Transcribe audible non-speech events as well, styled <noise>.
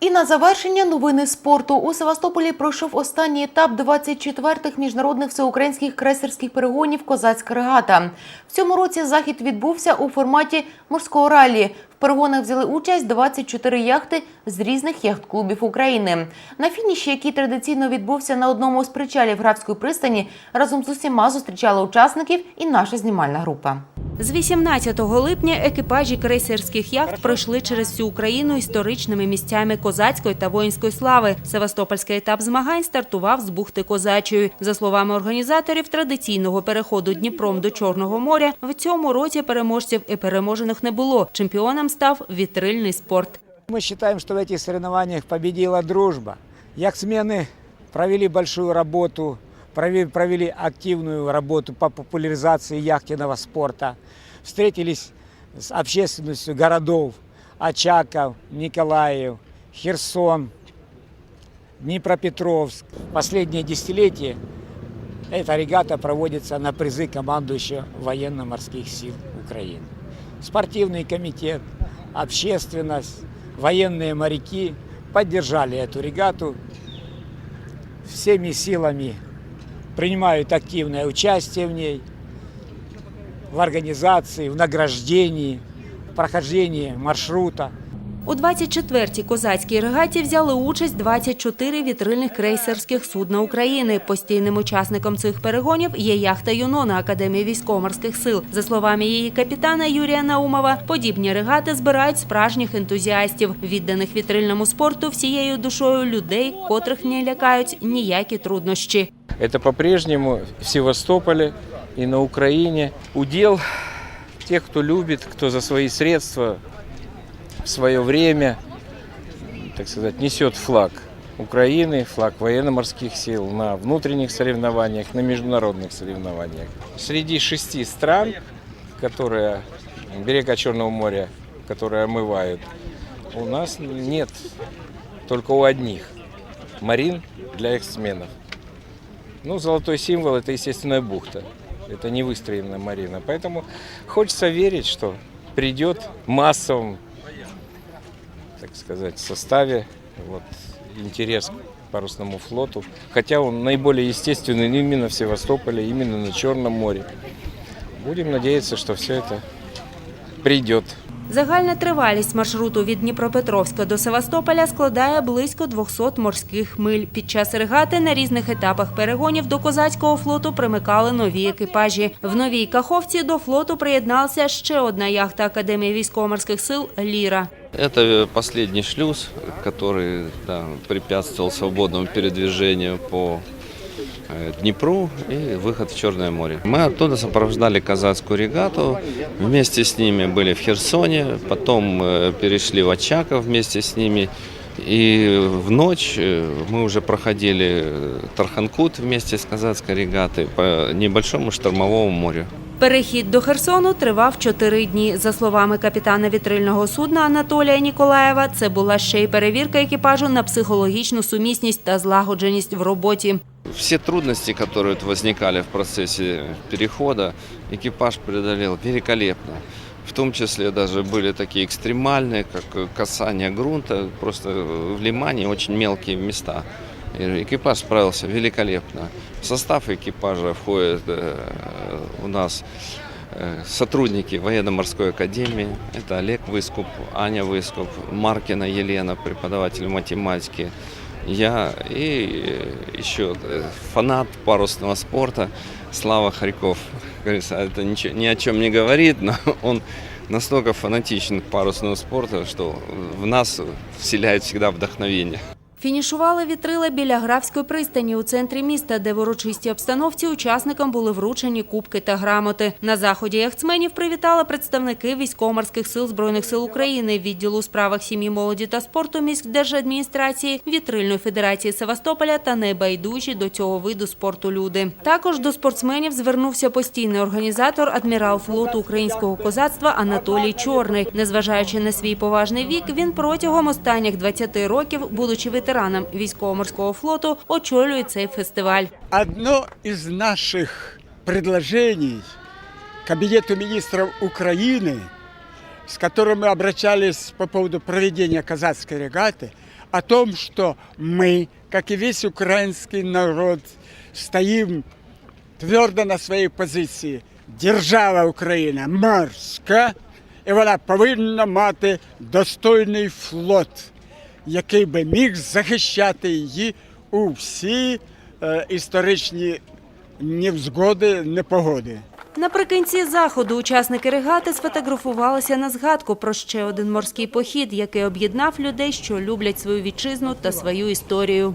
І на завершення новини спорту у Севастополі пройшов останній етап 24-х міжнародних всеукраїнських крейсерських перегонів Козацька регата. В цьому році захід відбувся у форматі морського ралі. В перегонах взяли участь 24 яхти з різних яхт-клубів України. На фініші, який традиційно відбувся на одному з причалів Графської пристані, разом з усіма зустрічала учасників і наша знімальна група. З 18 липня екіпажі крейсерських яхт пройшли через всю Україну історичними місцями козацької та воїнської слави. Севастопольський етап змагань стартував з бухти Козачої. За словами організаторів традиційного переходу Дніпром до Чорного моря, в цьому році переможців і переможених не було. Чемпіоном став вітрильний спорт. Мы считаем, что в этих соревнованиях победила дружба. Яхтсмены провели большую работу, Провели, активную работу по популяризации яхтенного спорта. Встретились с общественностью городов Очаков, Николаев, Херсон, Днепропетровск. Последнее десятилетие эта регата проводится на призы командующего военно-морских сил Украины. Спортивный комитет, общественность, военные моряки поддержали эту регату всеми силами, принимают активное участие в ней, в организации, в награждении, в прохождении маршрута. У 24-й козацькій регаті взяли участь 24 вітрильних крейсерських судна України. Постійним учасником цих перегонів є яхта Юнона Академії військово-морських сил. За словами її капітана Юрія Наумова, подібні регати збирають справжніх ентузіастів, відданих вітрильному спорту всією душою людей, котрих не лякають ніякі труднощі. Это по-прежнему в Севастополе и на Украине удел тех, кто любит, кто за свои средства в свое время, так сказать, несет флаг Украины, флаг военно-морских сил на внутренних соревнованиях, на международных соревнованиях. Среди шести стран, которые берега Черного моря, которые омывают, у нас нет, только у одних марин для эксменов. Ну, золотой символ – это естественная бухта. Это не выстроенная марина. Поэтому хочется верить, что придет в массовом, так сказать, составе вот, интерес к парусному флоту. Хотя он наиболее естественный именно в Севастополе, именно на Черном море. Будем надеяться, что все это придет. Загальна тривалість маршруту від Дніпропетровська до Севастополя складає близько 200 морських миль. Під час регати на різних етапах перегонів до козацького флоту примикали нові екіпажі. В новій Каховці до флоту приєдналася ще одна яхта Академії військово-морських сил Ліра. Это последний шлюз, который да, препятствовал свободному передвижению по э, Днепру и выход в Черное море. Мы оттуда сопровождали казацкую регату, вместе с ними были в Херсоне, потом э, перешли в Очаков вместе с ними. И в ночь э, мы уже проходили э, Тарханкут вместе с казацкой регатой по небольшому штормовому морю. Перехід до Херсону тривав чотири дні. За словами капітана вітрильного судна Анатолія Ніколаєва, це була ще й перевірка екіпажу на психологічну сумісність та злагодженість в роботі. Все трудности, которые вот возникали в процессе перехода, экипаж преодолел великолепно. В том числе даже были такие экстремальные, как касание грунта, просто в лимане очень мелкие места. И экипаж справился великолепно. В состав экипажа входят э, у нас э, сотрудники военно-морской академии. Это Олег Выскуп, Аня Выскуп, Маркина Елена, преподаватель математики. Я и э, еще э, фанат парусного спорта Слава Харьков. Говорится, это ничего, ни о чем не говорит, но <laughs> он настолько фанатичен к парусному спорту, что в нас вселяет всегда вдохновение. Фінішували вітрила біля Графської пристані у центрі міста, де в урочистій обстановці учасникам були вручені кубки та грамоти. На заході яхтсменів привітали представники військово-морських сил Збройних сил України, відділу у справах сім'ї, молоді та спорту міськдержадміністрації, вітрильної федерації Севастополя та найбайдужі до цього виду спорту люди. Також до спортсменів звернувся постійний організатор адмірал флоту українського козацтва Анатолій Чорний. Незважаючи на свій поважний вік, він протягом останніх 20 років, будучи ветераном військово-морського флоту, очолює цей фестиваль. Одно из наших предложений Кабинету министров Украины, с которым мы обращались по поводу проведения казацкой регаты, о том, что мы, как и весь украинский народ, стоим твердо на своїй позиції. Держава Україна морська, і вона повинна мати достойний флот, який би міг захищати її у всі е, історичні невзгоди, непогоди. Наприкінці заходу учасники регати сфотографувалися на згадку про ще один морський похід, який об'єднав людей, що люблять свою вітчизну та свою історію.